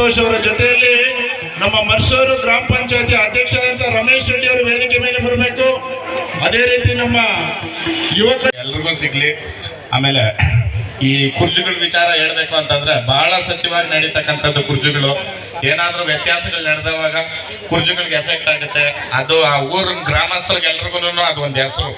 ಸಂತೋಷ್ ಅವರ ಜೊತೆಯಲ್ಲಿ ನಮ್ಮ ಮರ್ಸೂರು ಗ್ರಾಮ ಪಂಚಾಯತಿ ಅಧ್ಯಕ್ಷರಾದ ರಮೇಶ್ ರೆಡ್ಡಿ ಅವರು ವೇದಿಕೆ ಮೇಲೆ ಬರಬೇಕು. ಅದೇ ರೀತಿ ನಮ್ಮ ಯುವಕ ಎಲ್ರಿಗೂ ಸಿಗ್ಲಿ. ಆಮೇಲೆ ಈ ಕುರ್ಜುಗಳ ವಿಚಾರ ಹೇಳಬೇಕು ಅಂತಂದ್ರೆ ಬಹಳ ಸತ್ಯವಾಗಿ ನಡೀತಕ್ಕಂಥದ್ದು ಕುರ್ಜುಗಳು. ಏನಾದ್ರೂ ವ್ಯತ್ಯಾಸಗಳು ನಡೆದವಾಗ ಕುರ್ಜುಗಳಿಗೆ ಎಫೆಕ್ಟ್ ಆಗುತ್ತೆ. ಅದು ಆ ಊರಿನ ಗ್ರಾಮಸ್ಥರಿಗೆ ಎಲ್ರಿಗೂ ಅದು ಒಂದು ಹೆಸರು.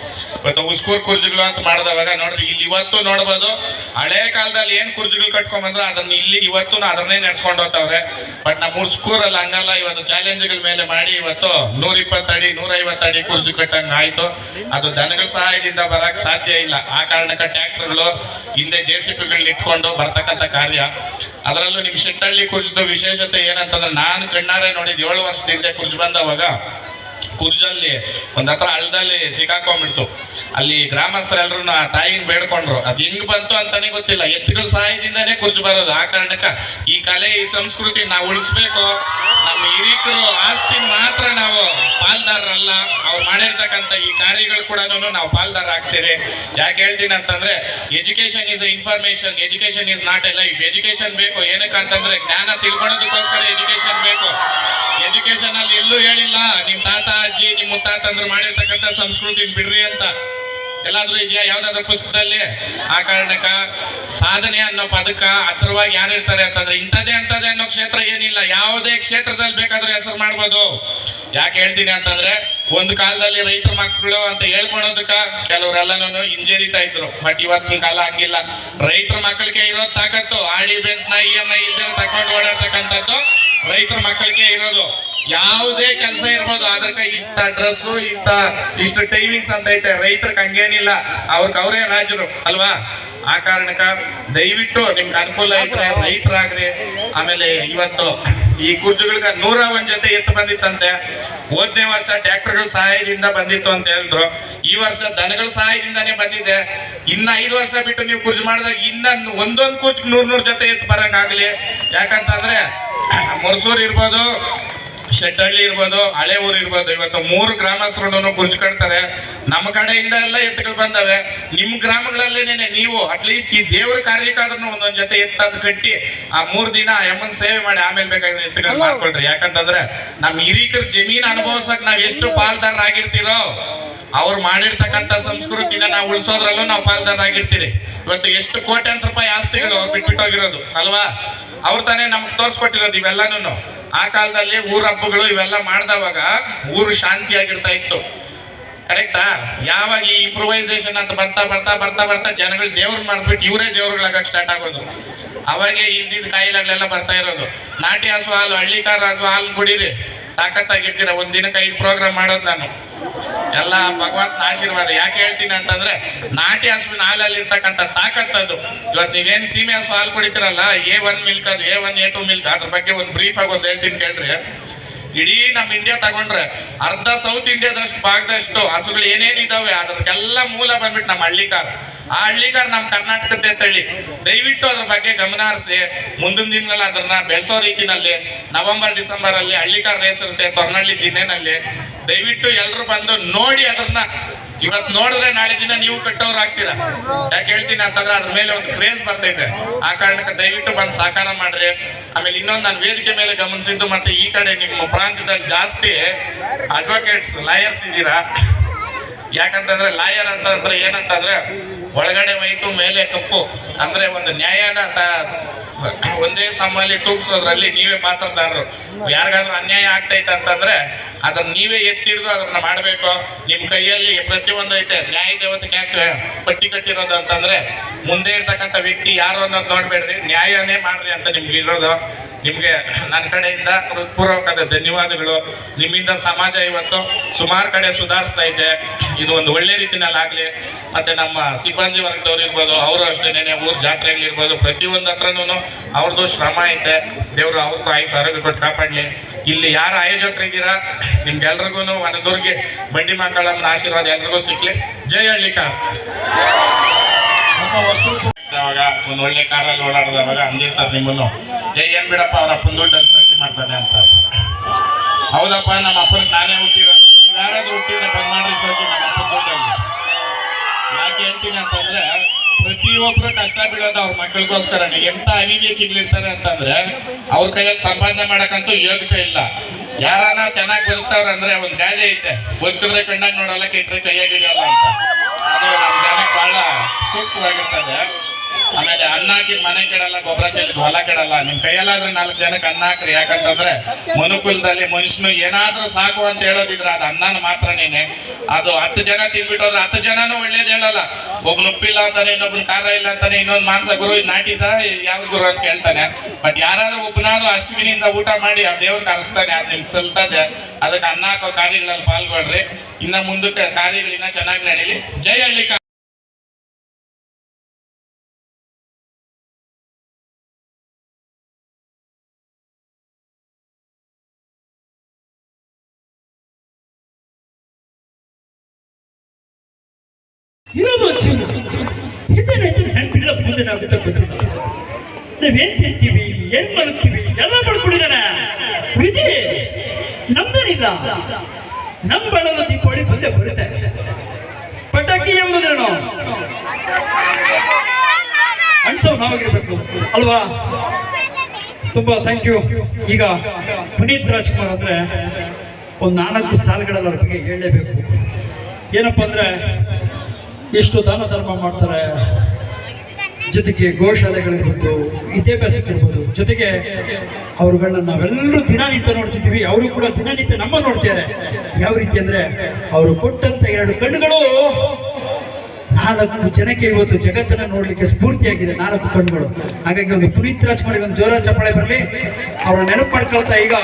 ಇವತ್ತು ಉಸ್ಕೂರ್ ಕುರ್ಜುಗಳು ಅಂತ ಮಾಡಿದವಾಗ ನೋಡ್ರಿ, ಇಲ್ಲಿ ಇವತ್ತು ನೋಡ್ಬೋದು, ಹಳೆ ಕಾಲದಲ್ಲಿ ಏನ್ ಕುರ್ಜುಗಳು ಕಟ್ಕೊಂಬಂದ್ರೆ ಅದನ್ನ ಇಲ್ಲಿ ಇವತ್ತು ಅದನ್ನೇ ನಡ್ಸ್ಕೊಂಡು ಹೋಗ್ತಾವ್ರೆ. ಬಟ್ ನಮ್ಮ ಉಸ್ಕೂರಲ್ಲಿ ಹಂಗಲ್ಲ, ಇವತ್ತು ಚಾಲೆಂಜ್ಗಳ ಮೇಲೆ ಮಾಡಿ ಇವತ್ತು ನೂರ ಇಪ್ಪತ್ತಡಿ ನೂರೈವತ್ತು ಅಡಿ ಕುರ್ಜು ಕಟ್ಟಂಗೆ ಆಯಿತು. ಅದು ದನಗಳ ಸಹಾಯದಿಂದ ಬರಕ್ಕೆ ಸಾಧ್ಯ ಇಲ್ಲ. ಆ ಕಾರಣಕ್ಕೆ ಟ್ಯಾಕ್ಟರ್ಗಳು ಹಿಂದೆ ಜೆ ಸಿ ಪಿಗಳನ್ನ ಇಟ್ಕೊಂಡು ಬರ್ತಕ್ಕಂಥ ಕಾರ್ಯ. ಅದರಲ್ಲೂ ನಿಮ್ಮ ಶೆಟ್ಟಳ್ಳಿ ಕುರ್ಜದ ವಿಶೇಷತೆ ಏನಂತಂದ್ರೆ ನಾನು ಕಣ್ಣಾರೆ ನೋಡಿದ್ ಏಳು ವರ್ಷದಿಂದ ಕುರ್ಜ್ ಬಂದವಾಗ ಕುರ್ಜಲ್ಲಿ ಒಂದ್ ಹತ್ರ ಹಳ್ಳದಲ್ಲಿ ಸಿಕ್ಕಾಕೊಂಡ್ಬಿಡ್ತು. ಅಲ್ಲಿ ಗ್ರಾಮಸ್ಥರೆಲ್ಲರೂ ಆ ತಾಯಿನ ಬೇಡ್ಕೊಂಡ್ರು. ಅದು ಹೆಂಗ್ ಬಂತು ಅಂತಾನೆ ಗೊತ್ತಿಲ್ಲ. ಎತ್ತುಗಳ ಸಹಾಯದಿಂದಾನೇ ಕುರ್ಜ್ ಬರೋದು. ಆ ಕಾರಣಕ್ಕ ಈ ಕಲೆ, ಈ ಸಂಸ್ಕೃತಿ ನಾವು ಉಳಿಸ್ಬೇಕು. ನಮ್ಮ ಹಿರಿಕರು ಆಸ್ತಿ ಅವ್ರು ಮಾಡಿರ್ತಕ್ಕಂಥ ಈ ಕಾರ್ಯಗಳು ಕೂಡ ನಾವು ಪಾಲ್ದಾರ ಆಗ್ತೀರಿ ಯಾಕೆ ಹೇಳ್ತೀನಿ ಅಂತಂದ್ರೆ education is information education is not a life education ಬೇಕು, ಏನಕ್ಕೆ ಅಂತಂದ್ರೆ ಜ್ಞಾನ ತಿಳ್ಕೊಳೋದಕ್ಕೋಸ್ಕರ ಎಜುಕೇಶನ್ ಬೇಕು. ಎಜುಕೇಶನ್ ಅಲ್ಲಿ ಎಲ್ಲೂ ಹೇಳಿಲ್ಲ, ನಿಮ್ ತಾತ, ಅಜ್ಜಿ, ನಿಮ್ ಮುತ್ತಾತಂದ್ರು ಮಾಡಿರ್ತಕ್ಕಂಥ ಸಂಸ್ಕೃತಿ ಬಿಡ್ರಿ ಅಂತ. ಎಲ್ಲಾದ್ರೂ ಇದೆಯಾ? ಯಾವ್ದಾದ್ರು ಪುಸ್ತಕದಲ್ಲಿ? ಆ ಕಾರಣಕ್ಕ ಸಾಧನೆ ಅನ್ನೋ ಪದಕ ಹತ್ರವಾಗಿ ಯಾರು ಇರ್ತಾರೆ ಅಂತಂದ್ರೆ ಇಂಥದ್ದೇ ಅಂತದೇ ಅನ್ನೋ ಕ್ಷೇತ್ರ ಏನಿಲ್ಲ. ಯಾವುದೇ ಕ್ಷೇತ್ರದಲ್ಲಿ ಬೇಕಾದ್ರೂ ಹೆಸರು ಮಾಡ್ಬೋದು. ಯಾಕೆ ಹೇಳ್ತೀನಿ ಅಂತಂದ್ರೆ ಒಂದು ಕಾಲದಲ್ಲಿ ರೈತರ ಮಕ್ಕಳು ಅಂತ ಹೇಳ್ಕೊಳೋದಕ್ಕ ಕೆಲವರೆಲ್ಲನೂ ಹಿಂಜರಿತಾ ಇದ್ರು. ಬಟ್ ಇವತ್ತಿನ ಕಾಲ ಹಂಗಿಲ್ಲ. ರೈತರ ಮಕ್ಕಳಿಗೆ ಇರೋ ತಾಕತ್ತು ಆಡಿ ಬೆನ್ಸ್ನ ಇ ಎಂ ಐ ಇಲ್ದೇ ತಕೊಂಡು ಓಡಾಡ್ತಕ್ಕಂಥದ್ದು ರೈತರ ಮಕ್ಕಳಿಗೆ ಇರೋದು. ಯಾವುದೇ ಕೆಲಸ ಇರ್ಬೋದು ಅದಕ್ಕೆ ಇಷ್ಟ ಡ್ರೆಸ್ ಇಂತ ಇಷ್ಟು ಟೈಮಿಂಗ್ಸ್ ಅಂತ ಐತೆ. ರೈತರಿಗೆ ಹಂಗೇನಿಲ್ಲ. ಅವ್ರಿಗೆ ಅವರೇ ರಾಜರು, ಅಲ್ವಾ? ಆ ಕಾರಣಕ್ಕ ದಯವಿಟ್ಟು ನಿಮ್ಗೆ ಅನುಕೂಲ ಇದ್ರೆ, ರೈತರಾಗ್ರಿ. ಆಮೇಲೆ ಇವತ್ತು ಈ ಕುರ್ಜುಗಳಿಗೆ ನೂರ ಒಂದ್ ಜೊತೆ ಎತ್ತು ಬಂದಿತ್ತಂತೆ. ಹೋದ್ನೇ ವರ್ಷ ಟ್ರ್ಯಾಕ್ಟರ್ಗಳ ಸಹಾಯದಿಂದ ಬಂದಿತ್ತು ಅಂತ ಹೇಳಿದ್ರು. ಈ ವರ್ಷ ದನಗಳ ಸಹಾಯದಿಂದಾನೇ ಬಂದಿದೆ. ಇನ್ನ ಐದು ವರ್ಷ ಬಿಟ್ಟು ನೀವು ಕುರ್ಜು ಮಾಡಿದಾಗ ಇನ್ನ ಒಂದೊಂದು ಕುರ್ಜ್ ನೂರ್ ನೂರ್ ಜೊತೆ ಎತ್ತು ಬರಂಗಾಗ್ಲಿ. ಯಾಕಂತಂದ್ರೆ, ಮೊರಸೂರು ಇರ್ಬೋದು ಶೆಟ್ಟಹಳ್ಳಿ ಇರ್ಬೋದು ಹಳೆ ಊರು ಇರ್ಬೋದು ಇವತ್ತು ಮೂರು ಗ್ರಾಮಸ್ಥರನ್ನು ಕುರ್ಚು ಕಟ್ತಾರೆ ನಮ್ಮ ಕಡೆಯಿಂದ ಎಲ್ಲ ಎತ್ತುಗಳು ಬಂದವೆ. ನಿಮ್ಮ ಗ್ರಾಮಗಳಲ್ಲೇನೆ ನೀವು ಅಟ್ಲೀಸ್ಟ್ ಈ ದೇವ್ರ ಕಾರ್ಯಕ್ಕಾದ್ರೂ ಒಂದೊಂದ್ ಜೊತೆ ಎತ್ತದ್ ಕಟ್ಟಿ ಆ ಮೂರ್ ದಿನ ಎಮ್ಮನ್ ಸೇವೆ ಮಾಡಿ ಆಮೇಲೆ ಬೇಕಾದ್ರೆ ಎತ್ತುಗಳು ಮಾಡ್ಕೊಳ್ರಿ. ಯಾಕಂತಂದ್ರೆ ನಮ್ಮ ಹಿರೀಕರ ಜಮೀನ್ ಅನುಭವಿಸಕ್ ನಾವ್ ಎಷ್ಟು ಪಾಲ್ದಾರರಾಗಿರ್ತೀರೋ ಅವ್ರು ಮಾಡಿರ್ತಕ್ಕಂತ ಸಂಸ್ಕೃತಿನ ನಾವು ಉಳಿಸೋದ್ರಲ್ಲೂ ನಾವು ಪಾಲ್ದಾರರಾಗಿರ್ತೀರಿ. ಇವತ್ತು ಎಷ್ಟು ಕೋಟ್ಯಾಂತರ ರೂಪಾಯಿ ಆಸ್ತಿಗಳು ಅವ್ರು ಬಿಟ್ಬಿಟ್ಟೋಗಿರೋದು ಅಲ್ವಾ? ಅವ್ರು ತಾನೇ ನಮ್ಗೆ ತೋರಿಸ್ಕೊಟ್ಟಿರೋದು ಇವೆಲ್ಲಾನು ಆ ಕಾಲದಲ್ಲಿ ಊರ ಹಬ್ಬಗಳು ಇವೆಲ್ಲ ಮಾಡಿದವಾಗ ಊರು ಶಾಂತಿಯಾಗಿರ್ತಾ ಇತ್ತು. ಕರೆಕ್ಟಾ ಯಾವಾಗ ಈ ಇಂಪ್ರೂವೈಸೇಷನ್ ಅಂತ ಬರ್ತಾ ಬರ್ತಾ ಬರ್ತಾ ಬರ್ತಾ ಜನಗಳು ದೇವ್ರು ಮಾಡಿಬಿಟ್ಟು ಇವರೇ ದೇವ್ರುಗಳಾಗಕ್ಕೆ ಸ್ಟಾರ್ಟ್ ಆಗೋದು. ಅವಾಗೆ ಇಲ್ದಿದ್ದ ಕಾಯಿಲೆಗಳೆಲ್ಲ ಬರ್ತಾ ಇರೋದು. ನಾಟಿ ಹಸು ಹಾಲು, ಹಳ್ಳಿಕಾರ ಹಸು ಹಾಲು ಕುಡೀರಿ. ತಾಕತ್ತಾಗಿರ್ತೀರ. ಒಂದ್ ದಿನಕ್ಕೆ ಐದು ಪ್ರೋಗ್ರಾಮ್ ಮಾಡೋದು ನಾನು. ಎಲ್ಲ ಭಗವಂತನ ಆಶೀರ್ವಾದ. ಯಾಕೆ ಹೇಳ್ತೀನಿ ಅಂತಂದ್ರೆ, ನಾಟಿ ಹಸುವಿನ ಹಾಲಲ್ಲಿ ಇರ್ತಕ್ಕಂಥ ತಾಕತ್ತದು ಇವತ್ತು ನೀವೇನು ಸೀಮೆ ಹಸು ಹಾಲು ಕುಡಿತೀರಲ್ಲ, ಎ ಒನ್ ಮಿಲ್ಕ್ ಅದು, A one A two milk ಅದ್ರ ಬಗ್ಗೆ ಒಂದು ಬ್ರೀಫ್ ಆಗಿ ಒಂದು ಹೇಳ್ತೀನಿ ಕೇಳ್ರಿ. ಇಡೀ ನಮ್ಮ ಇಂಡಿಯಾ ತಗೊಂಡ್ರೆ ಅರ್ಧ ಸೌತ್ ಇಂಡಿಯಾದಷ್ಟು ಭಾಗದಷ್ಟು ಹಸುಗಳು ಏನೇನಿದಾವೆ ಅದಕ್ಕೆಲ್ಲ ಮೂಲ ಬಂದ್ಬಿಟ್ಟು ನಮ್ಮ ಹಳ್ಳಿಕಾರ. ಆ ಹಳ್ಳಿಕಾರ ನಮ್ಮ ಕರ್ನಾಟಕದ ತಳ್ಳಿ. ದಯವಿಟ್ಟು ಅದ್ರ ಬಗ್ಗೆ ಗಮನ ಹರಿಸಿ, ಮುಂದಿನ ದಿನಗಳಲ್ಲಿ ಅದನ್ನ ಬೆಳೆಸೋ ರೀತಿನಲ್ಲಿ, ನವೆಂಬರ್ ಡಿಸೆಂಬರ್ ಅಲ್ಲಿ ಹಳ್ಳಿಕಾರ ರೇಸ್ ಇರುತ್ತೆ, ತೊರ್ನಳ್ಳಿ ದಿನೇನಲ್ಲಿ ದಯವಿಟ್ಟು ಎಲ್ಲರೂ ಬಂದು ನೋಡಿ ಅದನ್ನ ಇವತ್ತು ನೋಡಿದ್ರೆ ನಾಳೆ ದಿನ ನೀವು ಕಟ್ಟೋರು ಆಗ್ತೀರಾ? ಯಾಕೆ ಹೇಳ್ತೀನಿ ಅಂತಂದ್ರೆ ಅದ್ರ ಮೇಲೆ ಒಂದು ಕ್ರೇಜ್ ಬರ್ತೈತೆ ಆ ಕಾರಣಕ್ಕೆ ದಯವಿಟ್ಟು ಬಂದು ಸಹಕಾರ ಮಾಡ್ರಿ. ಆಮೇಲೆ ಇನ್ನೊಂದು ನಾನು ವೇದಿಕೆ ಮೇಲೆ ಗಮನಿಸಿದ್ದು ಮತ್ತೆ ಈ ಕಡೆ ನಿಮ್ಮ ಪ್ರಾಂತ್ಯದಲ್ಲಿ ಜಾಸ್ತಿ ಅಡ್ವೊಕೇಟ್ಸ್ ಲಾಯರ್ಸ್ ಇದ್ದೀರಾ? ಯಾಕಂತಂದ್ರೆ ಲಾಯರ್ ಅಂತ ಅಂದ್ರೆ ಏನಂತಂದ್ರೆ ಒಳಗಡೆ ವೈಟು ಮೇಲೆ ಕಪ್ಪು. ಅಂದ್ರೆ ಒಂದು ನ್ಯಾಯನ ಒಂದೇ ಸಮಯಲ್ಲಿ ತೂಗಿಸೋದ್ರಲ್ಲಿ ನೀವೇ ಪಾತ್ರದಾರರು ಯಾರಿಗಾದ್ರೂ ಅನ್ಯಾಯ ಆಗ್ತೈತೆ ಅಂತಂದ್ರೆ ಅದನ್ನ ನೀವೇ ಎತ್ತಿಡ್ದು ಅದನ್ನ ಮಾಡಬೇಕು. ನಿಮ್ಮ ಕೈಯಲ್ಲಿ ಪ್ರತಿಯೊಂದು ಐತೆ. ನ್ಯಾಯ ದೇವತೆ ಯಾಕೆ ಪಟ್ಟಿ ಕಟ್ಟಿರೋದು ಅಂತಂದ್ರೆ ಮುಂದೆ ಇರ್ತಕ್ಕಂಥ ವ್ಯಕ್ತಿ ಯಾರು ಅನ್ನೋದು ನೋಡ್ಬೇಡ್ರಿ. ನ್ಯಾಯನೇ ಮಾಡ್ರಿ ಅಂತ ನಿಮ್ಗೆ ಇರೋದು. ನಿಮಗೆ ನನ್ನ ಕಡೆಯಿಂದ ಹೃತ್ಪೂರ್ವಕದ ಧನ್ಯವಾದಗಳು. ನಿಮ್ಮಿಂದ ಸಮಾಜ ಇವತ್ತು ಸುಮಾರು ಕಡೆ ಸುಧಾರಿಸ್ತಾ ಇದೆ. ಇದು ಒಂದು ಒಳ್ಳೆ ರೀತಿನಲ್ಲಿ ಆಗಲಿ ಮತ್ತು ನಮ್ಮ ಸಿಬ್ಬಂದಿ ವರ್ಗದವ್ರು ಇರ್ಬೋದು ಅವರು ಅಷ್ಟೇನೆ ಊರು ಜಾತ್ರೆಗಳಿರ್ಬೋದು ಪ್ರತಿಯೊಂದು ಹತ್ರನೂ ಅವ್ರದ್ದು ಶ್ರಮ ಐತೆ. ದೇವರು ಅವ್ರಿಗೂ ಆಯುಸ್ ಆರೋಗ್ಯ ಕೊಟ್ಟು ಕಾಪಾಡ್ಲಿ ಇಲ್ಲಿ ಯಾರು ಆಯೋಜಕರಿದ್ದೀರಾ ನಿಮ್ಗೆಲ್ರಿಗೂ ದುರ್ಗೆ ಬಂಡಿ ಮಕ್ಕಳಮ್ಮನ ಆಶೀರ್ವಾದ ಎಲ್ರಿಗೂ ಸಿಕ್ಕಲಿ ಜೈ ಹಳ್ಳಿಕಾರ್. ಇದ್ದಾಗ ಒಂದು ಒಳ್ಳೆ ಕಾರಲ್ಲಿ ಓಡಾಡಿದವಾಗ ಅಂದಿರ್ತಾರೆ ನಿಮ್ಮನ್ನು. ಏ ಏನು ಬಿಡಪ್ಪ ಅವ್ರ ಅಪ್ಪನ ದುಡ್ಡು ಅನ್ಸಕ್ಕೆ ಮಾಡ್ತಾನೆ ಅಂತ. ಹೌದಪ್ಪ ನಮ್ಮ ಅಪ್ಪನ ನಾನೇ ಹುಟ್ಟಿರೋ ಯಾರಾದ್ರೂ ಹುಟ್ಟಿದ್ರೆ ಬಂದ್ ಮಾಡ್ರಿ ಪ್ರತಿಯೊಬ್ರು ಕಷ್ಟ ಬಿಡೋದು ಅವ್ರ ಮಕ್ಕಳಿಗೋಸ್ಕರನೇ ಎಂತ ಅವಿವೇಕಿಗಳಿರ್ತಾರೆ ಅಂತಂದ್ರೆ, ಅವ್ರ ಕೈಯಲ್ಲಿ ಸಂಪಾದನೆ ಮಾಡಕಂತೂ ಯೋಗ್ಯತೆ ಇಲ್ಲ. ಯಾರನ್ನ ಚೆನ್ನಾಗಿ ಬದುಕ್ತಾವ್ರ ಅಂದ್ರೆ ಒಂದು ಗಾದೆ ಐತೆ. ಬದುಕಿದ್ರೆ ಕಣ್ಣಾಗ ನೋಡಲ್ಲ ಕೆಟ್ಟರೆ ಕೈಯಾಗ ಹಿಡಿಯಲ್ಲ ಅಂತ. ಅದು ನಮ್ಮ ಜನಕ್ಕೆ ಬಹಳ ಸೂಕ್ತವಾಗಿರ್ತದೆ. ಆಮೇಲೆ ಅನ್ನ ಹಾಕಿ ಮನೆ ಕೆಡಲ್ಲ ಗೊಬ್ಬರ ಚೆಲ್ಲಿ ಹೊಲ ಕೆಡಲ್ಲ. ನಿಮ್ ಕೈಯಲ್ಲಾದ್ರೆ ನಾಲ್ಕು ಜನಕ್ಕೆ ಅನ್ನ ಹಾಕ್ರಿ, ಯಾಕಂತಂದ್ರೆ ಮನುಕುಲದಲ್ಲಿ ಮನುಷ್ಯನು ಏನಾದ್ರೂ ಸಾಕು ಅಂತ ಹೇಳೋದಿದ್ರೆ ಅದು ಅನ್ನನ ಮಾತ್ರನೇನೆ ಅದು ಹತ್ತು ಜನ ತಿನ್ಬಿಟ್ಟೋದ್ರೆ ಹತ್ತು ಜನನು ಒಳ್ಳೇದು ಹೇಳಲ್ಲ. ಒಬ್ನು ಉಪ್ಪಿಲ್ಲ ಅಂತಾನೆ ಇನ್ನೊಬ್ನ ಖಾರ ಇಲ್ಲ ಅಂತಾನೆ, ಇನ್ನೊಂದು ಮಾಂಸ ಗುರು ನಾಟಿದ ಯಾವ ಗುರು ಅಂತ ಕೇಳ್ತಾನೆ. ಬಟ್ ಯಾರಾದ್ರೂ ಒಬ್ಬನಾದ್ರೂ ಅಶ್ವಿನಿಂದ ಊಟ ಮಾಡಿ, ಆ ದೇವ್ರಿಗೆ ಕರೆಸ್ತಾನೆ ಅದು ನಿಮ್ಗೆ ಸಲ್ತದೆ. ಅದಕ್ಕೆ ಅನ್ನ ಹಾಕೋ ಕಾರ್ಯಗಳಲ್ಲಿ ಪಾಲ್ಗೊಳ್ರಿ. ಇನ್ನ ಮುಂದಕ್ಕೆ ಕಾರ್ಯಗಳಿನ್ನ ಚೆನ್ನಾಗಿ ನಡೀಲಿ. ಜೈ ಹಳ್ಳಿಕ ಇರೋದು ಜೀವನ ಹಿಂದೆ ನೆನಪಿಲ್ಲ ಮುಂದೆ ನಾವು ಏನು ತಿಂತೀವಿ, ಏನು ಮಾಡ್ತೀವಿ ಎಲ್ಲ ಮಾಡ್ಕೊಂಡಿದ್ದಾನ. ವಿಧಿ ನಮ್ದೇನಿಲ್ಲ ನಮ್ ಬಣ್ಣದ ದೀಪಾವಳಿ ಬಂದೆ ಬರುತ್ತೆ. ಪಟಾಕಿ ಎಂಬುದೇನು ಅನ್ಸೋ ನಾವಾಗಿರ್ಬೇಕು. ಅಲ್ವಾ? ತುಂಬಾ ಥ್ಯಾಂಕ್ ಯು ಈಗ ಪುನೀತ್ ರಾಜ್ಕುಮಾರ್ ಅಂದ್ರೆ ಒಂದು ನಾಲ್ಕು ಸಾಲುಗಳಲ್ಲಿ ಅವ್ರ ಹೇಳಲೇಬೇಕು. ಏನಪ್ಪ ಅಂದ್ರೆ ಎಷ್ಟು ದಾನ ಧರ್ಮ ಮಾಡ್ತಾರೆ. ಜೊತೆಗೆ ಗೋಶಾಲೆಗಳಿರ್ಬೋದು ವಿದ್ಯಾಭ್ಯಾಸಕ್ಕಿರ್ಬೋದು ಜೊತೆಗೆ ಅವರುಗಳನ್ನ ನಾವೆಲ್ಲರೂ ದಿನನಿತ್ಯ ನೋಡ್ತಿದ್ದೀವಿ. ಅವರು ಕೂಡ ದಿನನಿತ್ಯ ನಮ್ಮ ನೋಡ್ತಾರೆ ಯಾವ ರೀತಿ ಅಂದ್ರೆ, ಅವರು ಕೊಟ್ಟಂತ ಎರಡು ಕಣ್ಣುಗಳು ನಾಲ್ಕು ಜನಕ್ಕೆ ಇವತ್ತು ಜಗತ್ತನ್ನ ನೋಡ್ಲಿಕ್ಕೆ ಸ್ಫೂರ್ತಿಯಾಗಿದೆ, ನಾಲ್ಕು ಕಣ್ಣುಗಳು. ಹಾಗಾಗಿ ಒಂದು ಪುನೀತ್ ರಾಜ್ಕುಮಾರಿಗೆ ಒಂದು ಜೋರ ಚಪ್ಪಾಳೆ ಬರಲಿ. ಅವರ ನೆನಪು ಮಾಡ್ಕೊಳ್ತಾ ಈಗ